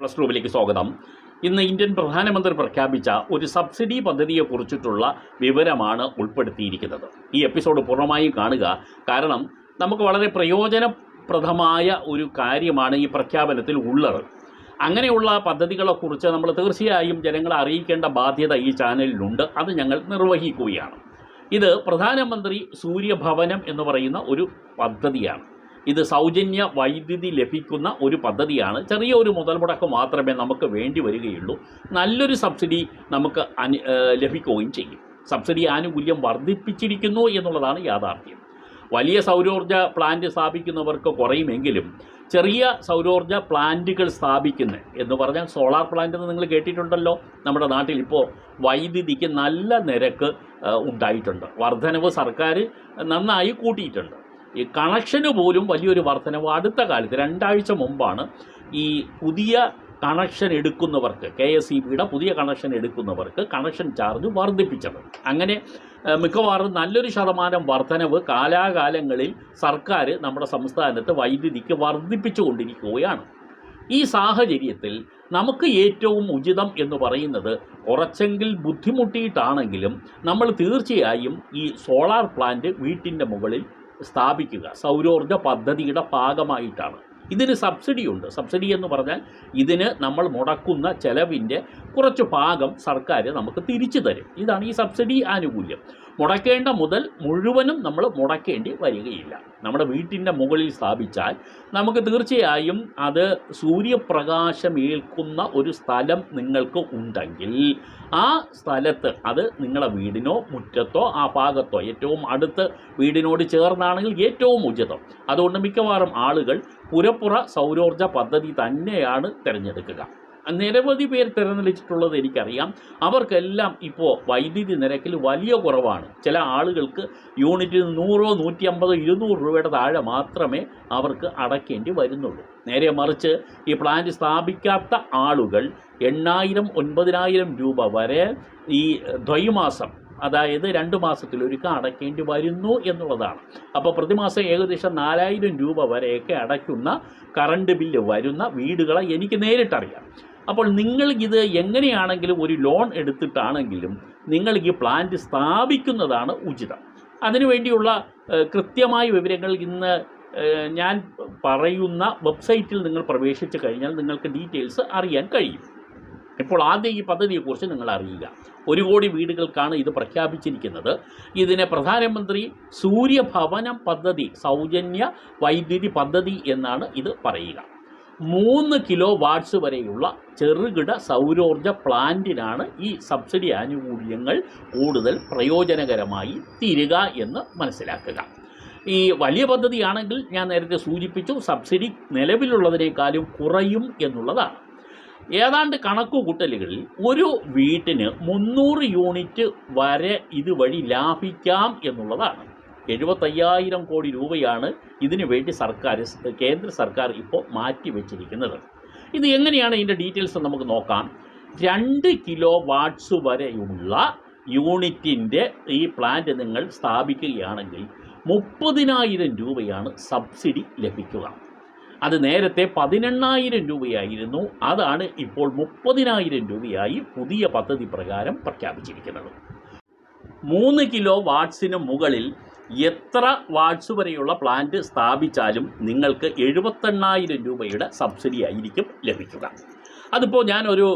Plus ടൂവിലേക്ക് സ്വാഗതം. ഇന്ന് Indian പ്രധാനമന്ത്രി പ്രഖ്യാപിച്ച ഒരു സബ്സിഡി പദ്ധതിയെക്കുറിച്ചിട്ടുള്ള വിവരമാണ് ഉൾപ്പെടുത്തിയിരിക്കുന്നത്. ഈ എപ്പിസോഡ് പൂർണമായും കാണുക. കാരണം നമുക്ക് വളരെ പ്രയോജനപ്രദമായ ഒരു കാര്യമാണ് ഈ പ്രഖ്യാപനത്തിൽ ഉള്ളത്. അങ്ങനെയുള്ള പദ്ധതികളെക്കുറിച്ച് നമ്മൾ തീർച്ചയായും ജനങ്ങളെ അറിയിക്കേണ്ട ബാധ്യത ഈ ചാനലിലുണ്ട്. അത് ഞങ്ങൾ നിർവഹിക്കുകയാണ്. ഇത് പ്രധാനമന്ത്രി സൂര്യഭവനം എന്ന് പറയുന്ന ഒരു പദ്ധതിയാണ്. ഇത് സൗജന്യ വൈദ്യുതി ലഭിക്കുന്ന ഒരു പദ്ധതിയാണ്. ചെറിയ ഒരു മുതൽ മുടക്ക് മാത്രമേ നമുക്ക് വേണ്ടി വരികയുള്ളൂ. നല്ലൊരു സബ്സിഡി നമുക്ക് അനു ലഭിക്കുകയും ചെയ്യും. സബ്സിഡി ആനുകൂല്യം വർദ്ധിപ്പിച്ചിരിക്കുന്നു എന്നുള്ളതാണ് യാഥാർത്ഥ്യം. വലിയ സൗരോർജ പ്ലാന്റ് സ്ഥാപിക്കുന്നവർക്ക് കുറയുമെങ്കിലും ചെറിയ സൗരോർജ പ്ലാന്റുകൾ സ്ഥാപിക്കുന്ന എന്ന് പറഞ്ഞാൽ സോളാർ പ്ലാന്റ് എന്ന് നിങ്ങൾ കേട്ടിട്ടുണ്ടല്ലോ. നമ്മുടെ നാട്ടിൽ ഇപ്പോൾ വൈദ്യുതിക്ക് നല്ല നിരക്ക് ഉണ്ടായിട്ടുണ്ട്. വർധനവ് സർക്കാർ നന്നായി കൂട്ടിയിട്ടുണ്ട്. ഈ കണക്ഷന് പോലും വലിയൊരു വർധനവ് അടുത്ത കാലത്ത് രണ്ടാഴ്ച മുമ്പാണ് ഈ പുതിയ കണക്ഷൻ എടുക്കുന്നവർക്ക് കെ എസ് ഇ ബിയുടെ പുതിയ കണക്ഷൻ എടുക്കുന്നവർക്ക് കണക്ഷൻ ചാർജ് വർദ്ധിപ്പിച്ചത്. അങ്ങനെ മിക്കവാറും നല്ലൊരു ശതമാനം വർധനവ് കാലാകാലങ്ങളിൽ സർക്കാർ നമ്മുടെ സംസ്ഥാനത്ത് വൈദ്യുതിക്ക് വർദ്ധിപ്പിച്ചു കൊണ്ടിരിക്കുകയാണ്. ഈ സാഹചര്യത്തിൽ നമുക്ക് ഏറ്റവും ഉചിതം എന്ന് പറയുന്നത് കുറച്ചെങ്കിൽ ബുദ്ധിമുട്ടിയിട്ടാണെങ്കിലും നമ്മൾ തീർച്ചയായും ഈ സോളാർ പ്ലാന്റ് വീട്ടിന്റെ മുകളിൽ സ്ഥാപിക്കുക. സൗരോർജ പദ്ധതിയുടെ ഭാഗമായിട്ടാണ്. ഇതിന് സബ്സിഡിയുണ്ട് സബ്സിഡി എന്ന് പറഞ്ഞാൽ ഇതിന് നമ്മൾ മുടക്കുന്ന ചെലവിന്റെ കുറച്ച് ഭാഗം സർക്കാർ നമുക്ക് തിരിച്ചു തരും. ഇതാണ് ഈ സബ്സിഡി ആനുകൂല്യം. മുടക്കേണ്ട മുതൽ മുഴുവനും നമ്മൾ മുടക്കേണ്ടി വരികയില്ല. നമ്മുടെ വീട്ടിന്റെ മുകളിൽ സ്ഥാപിച്ചാൽ നമുക്ക് തീർച്ചയായും അത് സൂര്യപ്രകാശം ഏൽക്കുന്ന ഒരു സ്ഥലം നിങ്ങൾക്ക് ഉണ്ടെങ്കിൽ ആ സ്ഥലത്ത് അത് നിങ്ങളുടെ വീടിനോ മുറ്റത്തോ ആ ഭാഗത്തോ ഏറ്റവും അടുത്ത് വീടിനോട് ചേർന്നാണെങ്കിൽ ഏറ്റവും ഉചിതം. അതുകൊണ്ട് മിക്കവാറും ആളുകൾ പുരപ്പുറ സൗരോർജ പദ്ധതി തന്നെയാണ് തിരഞ്ഞെടുക്കുക. നിരവധി പേർ തിരഞ്ഞെടുത്തിട്ടുള്ളത് എനിക്കറിയാം. അവർക്കെല്ലാം ഇപ്പോൾ വൈദ്യുതി നിരക്കിൽ വലിയ കുറവാണ്. ചില ആളുകൾക്ക് യൂണിറ്റിന് നൂറോ നൂറ്റി അമ്പതോ ഇരുന്നൂറ് രൂപയുടെ താഴെ മാത്രമേ അവർക്ക് അടയ്ക്കേണ്ടി വരുന്നുള്ളൂ. നേരെ മറിച്ച് ഈ പ്ലാന്റ് സ്ഥാപിക്കാത്ത ആളുകൾ എണ്ണായിരം ഒൻപതിനായിരം രൂപ വരെ ഈ ദ്വൈമാസം അതായത് രണ്ട് മാസത്തിൽ മാസത്തിലൊരുക്ക അടയ്ക്കേണ്ടി വരുന്നു എന്നുള്ളതാണ്. അപ്പോൾ പ്രതിമാസം ഏകദേശം നാലായിരം രൂപ വരെയൊക്കെ അടയ്ക്കുന്ന കറണ്ട് ബില്ല് വരുന്ന വീടുകളെ എനിക്ക് നേരിട്ടറിയാം. അപ്പോൾ നിങ്ങൾ ഇത് എങ്ങനെയാണെങ്കിലും ഒരു ലോൺ എടുത്തിട്ടാണെങ്കിലും നിങ്ങൾ ഈ പ്ലാന്റ് സ്ഥാപിക്കുന്നതാണ് ഉചിതം. അതിനുവേണ്ടിയുള്ള കൃത്യമായ വിവരങ്ങൾ ഇന്ന് ഞാൻ പറയുന്ന വെബ്സൈറ്റിൽ നിങ്ങൾ പ്രവേശിച്ചു കഴിഞ്ഞാൽ നിങ്ങൾക്ക് ഡീറ്റെയിൽസ് അറിയാൻ കഴിയും. ഇപ്പോൾ ആദ്യം ഈ പദ്ധതിയെക്കുറിച്ച് നിങ്ങൾ അറിയുക ഒരു കോടി വീടുകൾക്കാണ് ഇത് പ്രഖ്യാപിച്ചിരിക്കുന്നത്. ഇതിനെ പ്രധാനമന്ത്രി സൂര്യഭവനം പദ്ധതി സൗജന്യ വൈദ്യുതി പദ്ധതി എന്നാണ് ഇത് പറയുക. മൂന്ന് കിലോ വാട്ട്സ് വരെയുള്ള ചെറുകിട സൗരോർജ പ്ലാന്റിനാണ് ഈ സബ്സിഡി ആനുകൂല്യങ്ങൾ കൂടുതൽ പ്രയോജനകരമായി തീരുക എന്ന് മനസ്സിലാക്കുക. ഈ വലിയ പദ്ധതിയാണെങ്കിൽ ഞാൻ നേരത്തെ സൂചിപ്പിച്ചു സബ്സിഡി നിലവിലുള്ളതിനേക്കാളും കുറയും എന്നുള്ളതാണ്. ഏതാണ്ട് കണക്കുകൂട്ടലുകളിൽ ഒരു വീട്ടിന് മുന്നൂറ് യൂണിറ്റ് വരെ ഇതുവഴി ലാഭിക്കാം എന്നുള്ളതാണ്. എഴുപത്തയ്യായിരം കോടി രൂപയാണ് ഇതിനു വേണ്ടി സർക്കാർ കേന്ദ്ര സർക്കാർ ഇപ്പോൾ മാറ്റിവെച്ചിരിക്കുന്നത്. ഇത് എങ്ങനെയാണ് ഇതിന്റെ ഡീറ്റെയിൽസ് നമുക്ക് നോക്കാം. രണ്ട് കിലോ വാട്ട്സ് വരെയുള്ള യൂണിറ്റിന്റെ ഈ പ്ലാന്റ് നിങ്ങൾ സ്ഥാപിക്കുകയാണെങ്കിൽ മുപ്പതിനായിരം രൂപയാണ് സബ്സിഡി ലഭിക്കുക. അത് നേരത്തെ പതിനെണ്ണായിരം രൂപയായിരുന്നു. അതാണ് ഇപ്പോൾ മുപ്പതിനായിരം രൂപയായി പുതിയ പദ്ധതി പ്രകാരം പ്രഖ്യാപിച്ചിരിക്കുന്നത്. മൂന്ന് കിലോ വാട്ട്സിന് മുകളിൽ എത്ര വാട്ട്സ് വരെയുള്ള പ്ലാന്റ് സ്ഥാപിച്ചാലും നിങ്ങൾക്ക് എഴുപത്തെണ്ണായിരം രൂപയുടെ സബ്സിഡി ആയിരിക്കും ലഭിക്കുക. അതിപ്പോൾ ഞാനൊരു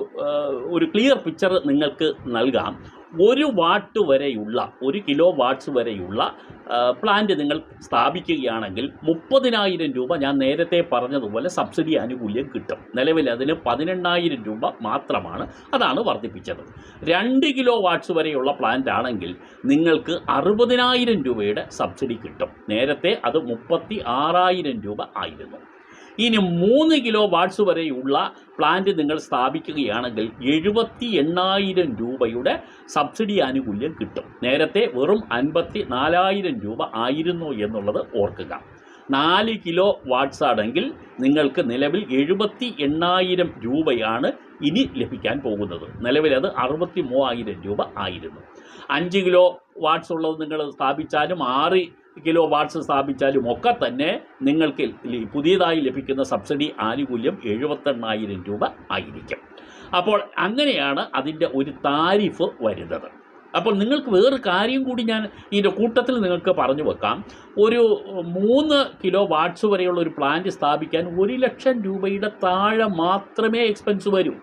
ഒരു ക്ലിയർ പിക്ചർ നിങ്ങൾക്ക് നൽകാം. ഒരു വാട്ട് വരെയുള്ള ഒരു കിലോ വാട്ട്സ് വരെയുള്ള പ്ലാന്റ് നിങ്ങൾ സ്ഥാപിക്കുകയാണെങ്കിൽ മുപ്പതിനായിരം രൂപ ഞാൻ നേരത്തെ പറഞ്ഞതുപോലെ സബ്സിഡി ആനുകൂല്യം കിട്ടും. നിലവിൽ അതിന് പതിനെണ്ണായിരം രൂപ മാത്രമാണ് അതാണ് വർദ്ധിപ്പിച്ചത്. രണ്ട് കിലോ വാട്ട്സ് വരെയുള്ള പ്ലാന്റ് ആണെങ്കിൽ നിങ്ങൾക്ക് അറുപതിനായിരം രൂപയുടെ സബ്സിഡി കിട്ടും. നേരത്തെ അത് മുപ്പത്തി ആറായിരം രൂപ ആയിരുന്നു. ഇനി മൂന്ന് കിലോ വാട്ട്സ് വരെയുള്ള പ്ലാന്റ് നിങ്ങൾ സ്ഥാപിക്കുകയാണെങ്കിൽ എഴുപത്തി എണ്ണായിരം രൂപയുടെ സബ്സിഡി ആനുകൂല്യം കിട്ടും. നേരത്തെ വെറും അൻപത്തി നാലായിരം രൂപ ആയിരുന്നു എന്നുള്ളത് ഓർക്കുക. നാല് കിലോ വാട്ട്സ് ആണെങ്കിൽ നിങ്ങൾക്ക് നിലവിൽ എഴുപത്തി എണ്ണായിരം രൂപയാണ് ഇനി ലഭിക്കാൻ പോകുന്നത്. നിലവിൽ അത് അറുപത്തി മൂവായിരം രൂപ ആയിരുന്നു. അഞ്ച് കിലോ വാട്ട്സ് ഉള്ളത് നിങ്ങൾ സ്ഥാപിച്ചാലും ആറ് കിലോ വാട്ട്സ് സ്ഥാപിച്ചാലും ഒക്കെ തന്നെ നിങ്ങൾക്ക് പുതിയതായി ലഭിക്കുന്ന സബ്സിഡി ആനുകൂല്യം എഴുപത്തെണ്ണായിരം രൂപ ആയിരിക്കും. അപ്പോൾ അങ്ങനെയാണ് അതിന്റെ ഒരു താരിഫ് വരുന്നത്. അപ്പോൾ നിങ്ങൾക്ക് വേറൊരു കാര്യം കൂടി ഞാൻ ഇതിന്റെ കൂട്ടത്തിൽ നിങ്ങൾക്ക് പറഞ്ഞു വെക്കാം. ഒരു മൂന്ന് കിലോ വാട്ട്സ് വരെയുള്ള ഒരു പ്ലാന്റ് സ്ഥാപിക്കാൻ ഒരു ലക്ഷം രൂപയുടെ താഴെ മാത്രമേ എക്സ്പെൻസ് വരൂ.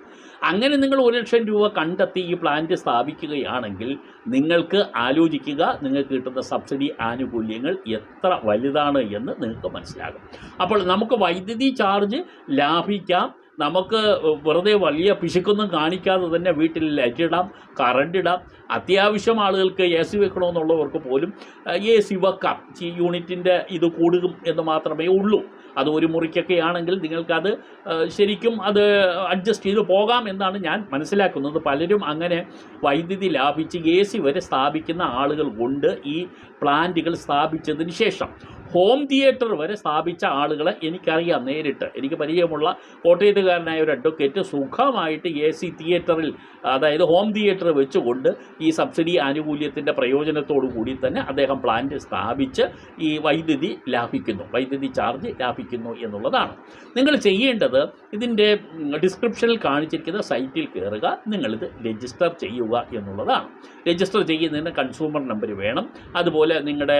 അങ്ങനെ നിങ്ങൾ ഒരു ലക്ഷം രൂപ കണ്ടെത്തി ഈ പ്ലാന്റ് സ്ഥാപിക്കുകയാണെങ്കിൽ നിങ്ങൾക്ക് ആലോചിക്കുക നിങ്ങൾക്ക് കിട്ടുന്ന സബ്സിഡി ആനുകൂല്യങ്ങൾ എത്ര വലുതാണ് എന്ന് നിങ്ങൾക്ക് മനസ്സിലാകും. അപ്പോൾ നമുക്ക് വൈദ്യുതി ചാർജ് ലാഭിക്കാം. നമുക്ക് വെറുതെ വലിയ പിശുക്കൊന്നും കാണിക്കാതെ തന്നെ വീട്ടിൽ ലൈറ്റ് ഇടാം കറണ്ട് ഇടാം. അത്യാവശ്യം ആളുകൾക്ക് എ സി വെക്കണമെന്നുള്ളവർക്ക് പോലും എ സി വെക്കാം. യൂണിറ്റിന്റെ ഇത് കൂടും എന്ന് മാത്രമേ ഉള്ളൂ. അത് ഒരു മുറിക്കൊക്കെ ആണെങ്കിൽ നിങ്ങൾക്കത് ശരിക്കും അത് അഡ്ജസ്റ്റ് ചെയ്ത് പോകാം എന്നാണ് ഞാൻ മനസ്സിലാക്കുന്നത്. പലരും അങ്ങനെ വൈദ്യുതി ലാഭിച്ച് എ സി വരെ സ്ഥാപിക്കുന്ന ആളുകൾ ഉണ്ട് ഈ പ്ലാന്റുകൾ സ്ഥാപിച്ചതിന് ശേഷം. ഹോം തിയേറ്റർ വരെ സ്ഥാപിച്ച ആളുകളെ എനിക്കറിയാം നേരിട്ട്. എനിക്ക് പരിചയമുള്ള കോട്ടയത്തുകാരനായ ഒരു അഡ്വക്കേറ്റ് സുഖമായിട്ട് എ സി തിയേറ്ററിൽ അതായത് ഹോം തിയേറ്റർ വെച്ചുകൊണ്ട് ഈ സബ്സിഡി ആനുകൂല്യത്തിന്റെ പ്രയോജനത്തോടു കൂടി തന്നെ അദ്ദേഹം പ്ലാന്റ് സ്ഥാപിച്ച് ഈ വൈദ്യുതി ലാഭിക്കുന്നു. വൈദ്യുതി ചാർജ് ലാഭിക്കുന്നു എന്നുള്ളതാണ്. നിങ്ങൾ ചെയ്യേണ്ടത് ഇതിന്റെ ഡിസ്ക്രിപ്ഷനിൽ കാണിച്ചിരിക്കുന്ന സൈറ്റിൽ കയറുക നിങ്ങളിത് രജിസ്റ്റർ ചെയ്യുക എന്നുള്ളതാണ്. രജിസ്റ്റർ ചെയ്യുന്നതിന് കൺസ്യൂമർ നമ്പർ വേണം. അതുപോലെ നിങ്ങളുടെ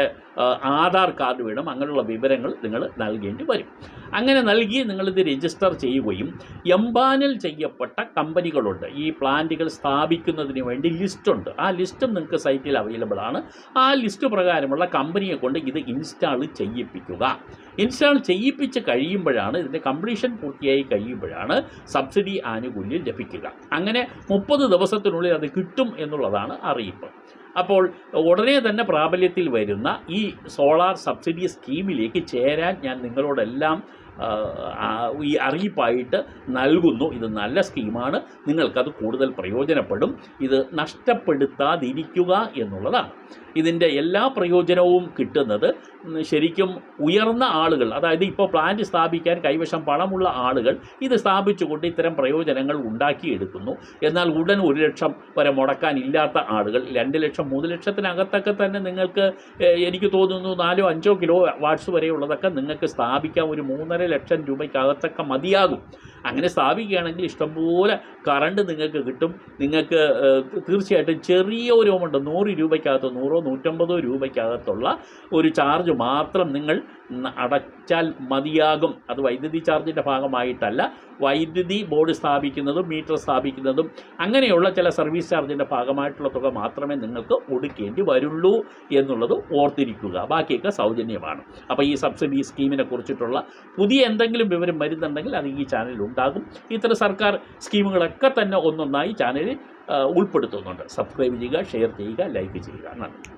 ആധാർ കാർഡ് വേണം. അങ്ങനെയുള്ള വിവരങ്ങൾ നിങ്ങൾ നൽകേണ്ടി വരും. അങ്ങനെ നൽകി നിങ്ങളിത് രജിസ്റ്റർ ചെയ്യുകയും എംപാനൽ ചെയ്യപ്പെട്ട കമ്പനികളുണ്ട്. ഈ പ്ലാന്റുകൾ സ്ഥാപിക്കുന്നതിന് വേണ്ടി ലിസ്റ്റുണ്ട് ആ ലിസ്റ്റും നിങ്ങൾക്ക് സൈറ്റിൽ അവൈലബിൾ ആണ്. ആ ലിസ്റ്റ് പ്രകാരമുള്ള കമ്പനിയെ കൊണ്ട് ഇത് ഇൻസ്റ്റാൾ ചെയ്യിപ്പിക്കുക. ഇൻസ്റ്റാൾ ചെയ്യിപ്പിച്ച് കഴിയുമ്പോഴാണ് ഇതിന്റെ കംപ്ലീഷൻ പൂർത്തിയായി കഴിയുമ്പോഴാണ് സബ്സിഡി ആനുകൂല്യം ലഭിക്കുക. അങ്ങനെ മുപ്പത് ദിവസത്തിനുള്ളിൽ അത് കിട്ടും എന്നുള്ളതാണ് അറിയിപ്പ്. അപ്പോൾ ഉടനെ തന്നെ പ്രാബല്യത്തിൽ വരുന്ന ഈ സോളാർ സബ്സിഡി സ്കീമിലേക്ക് ചേരാൻ ഞാൻ നിങ്ങളോടെല്ലാം ഈ അറിയിപ്പായിട്ട് നൽകുന്നു. ഇത് നല്ല സ്കീമാണ്. നിങ്ങൾക്കത് കൂടുതൽ പ്രയോജനപ്പെടും. ഇത് നഷ്ടപ്പെടുത്താതിരിക്കുക എന്നുള്ളതാണ്. ഇതിന്റെ എല്ലാ പ്രയോജനവും കിട്ടുന്നത് ശരിക്കും ഉയർന്ന ആളുകൾ അതായത് ഇപ്പോൾ പ്ലാന്റ് സ്ഥാപിക്കാൻ കൈവശം പണമുള്ള ആളുകൾ ഇത് സ്ഥാപിച്ചുകൊണ്ട് ഇത്തരം പ്രയോജനങ്ങൾ ഉണ്ടാക്കിയെടുക്കുന്നു. എന്നാൽ ഉടൻ ഒരു ലക്ഷം വരെ മുടക്കാനില്ലാത്ത ആളുകൾ രണ്ട് ലക്ഷം മൂന്ന് ലക്ഷത്തിനകത്തൊക്കെ തന്നെ നിങ്ങൾക്ക് എനിക്ക് തോന്നുന്നു നാലോ അഞ്ചോ കിലോ വാട്ട്സ് വരെയുള്ളതൊക്കെ നിങ്ങൾക്ക് സ്ഥാപിക്കാം. ഒരു മൂന്നര ലക്ഷം രൂപയ്ക്കകത്തൊക്കെ മതിയാകും. അങ്ങനെ സ്ഥാപിക്കുകയാണെങ്കിൽ ഇഷ്ടംപോലെ കറണ്ട് നിങ്ങൾക്ക് കിട്ടും. നിങ്ങൾക്ക് തീർച്ചയായിട്ടും ചെറിയ ഒരു എമൗണ്ട് നൂറ് രൂപയ്ക്കകത്ത് നൂറോ നൂറ്റമ്പതോ രൂപയ്ക്കകത്തുള്ള ഒരു ചാർജ് മാത്രം നിങ്ങൾ അടച്ചാൽ മതിയാകും. അത് വൈദ്യുതി ചാർജിന്റെ ഭാഗമായിട്ടല്ല. വൈദ്യുതി ബോർഡ് സ്ഥാപിക്കുന്നതും മീറ്റർ സ്ഥാപിക്കുന്നതും അങ്ങനെയുള്ള ചില സർവീസ് ചാർജിന്റെ ഭാഗമായിട്ടുള്ള തുക മാത്രമേ നിങ്ങൾക്ക് ഒടുക്കേണ്ടി വരുള്ളൂ എന്നുള്ളത് ഓർത്തിരിക്കുക. ബാക്കിയൊക്കെ സൗജന്യമാണ്. അപ്പോൾ ഈ സബ്സിഡി സ്കീമിനെ കുറിച്ചിട്ടുള്ള പുതിയ എന്തെങ്കിലും വിവരം വരുന്നുണ്ടെങ്കിൽ അത് ഈ ചാനലിൽ ഉണ്ടാകും. ഇത്തരം സർക്കാർ സ്കീമുകളൊക്കെ തന്നെ ഒന്നൊന്നായി ചാനലിൽ ഉൾപ്പെടുത്തുന്നുണ്ട്. സബ്സ്ക്രൈബ് ചെയ്യുക ഷെയർ ചെയ്യുക ലൈക്ക് ചെയ്യുക. നന്ദി.